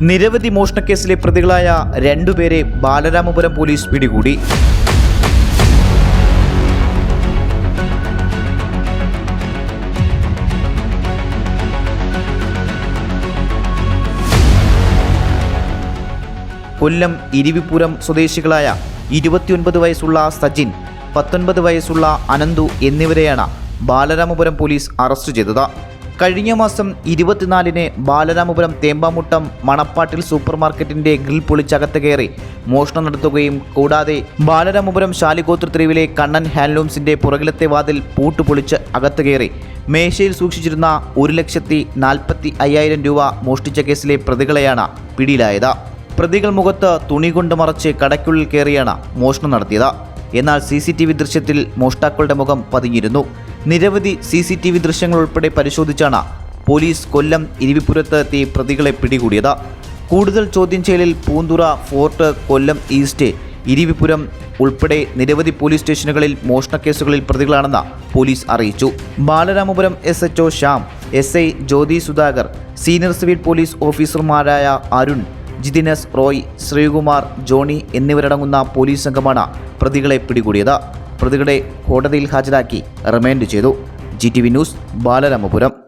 നിരവധി മോഷണക്കേസിലെ പ്രതികളായ രണ്ടുപേരെ ബാലരാമപുരം പോലീസ് പിടികൂടി. കൊല്ലം ഇരിവിപുരം സ്വദേശികളായ ഇരുപത്തിയൊൻപത് വയസ്സുള്ള സജിൻ പത്തൊൻപത് വയസ്സുള്ള അനന്തു എന്നിവരെയാണ് ബാലരാമപുരം പോലീസ് അറസ്റ്റ് ചെയ്തത്. കഴിഞ്ഞ മാസം ഇരുപത്തിനാലിന് ബാലരാമപുരം തേമ്പാമുട്ടം മണപ്പാട്ടിൽ സൂപ്പർ മാർക്കറ്റിന്റെ ഗ്രിൽ പൊളിച്ചകത്ത് കയറി മോഷണം നടത്തുകയും കൂടാതെ ബാലരാമപുരം ശാലികോത്ര തെരുവിലെ കണ്ണൻ ഹാൻഡ്ലൂംസിന്റെ പുറകിലത്തെ വാതിൽ പൂട്ട് പൊളിച്ച് അകത്ത് കയറി. മേശയിൽ സൂക്ഷിച്ചിരുന്ന ഒരു ലക്ഷത്തി നാൽപ്പത്തി അയ്യായിരം രൂപ മോഷ്ടിച്ച കേസിലെ പ്രതികളെയാണ് പിടിയിലായത്. പ്രതികൾ മുഖത്ത് തുണി കൊണ്ട് മറച്ച് കടയ്ക്കുള്ളിൽ കയറിയാണ് മോഷണം നടത്തിയത്. എന്നാൽ സി ദൃശ്യത്തിൽ മോഷ്ടാക്കളുടെ മുഖം പതിഞ്ഞിരുന്നു. നിരവധി സി സി ടി വി ദൃശ്യങ്ങൾ ഉൾപ്പെടെ പരിശോധിച്ചാണ് പോലീസ് കൊല്ലം ഇരിവിപുരത്ത് എത്തി പ്രതികളെ പിടികൂടിയത്. കൂടുതൽ ചോദ്യം ചെയ്യലിൽ പൂന്തുറ ഫോർട്ട് കൊല്ലം ഈസ്റ്റ് ഇരിവിപുരം ഉൾപ്പെടെ നിരവധി പോലീസ് സ്റ്റേഷനുകളിൽ മോഷണക്കേസുകളിൽ പ്രതികളാണെന്ന് പോലീസ് അറിയിച്ചു. Balaramapuram S H Shyam S I Jyothi Sudhakar senior civil police ഓഫീസർമാരായ അരുൺ ജിതിനസ് റോയ് ശ്രീകുമാർ ജോണി എന്നിവരടങ്ങുന്ന പോലീസ് സംഘമാണ് പ്രതികളെ പിടികൂടിയത്. പ്രതികളെ കോടതിയിൽ ഹാജരാക്കി റിമാൻഡ് ചെയ്തു. G T V news Balaramapuram.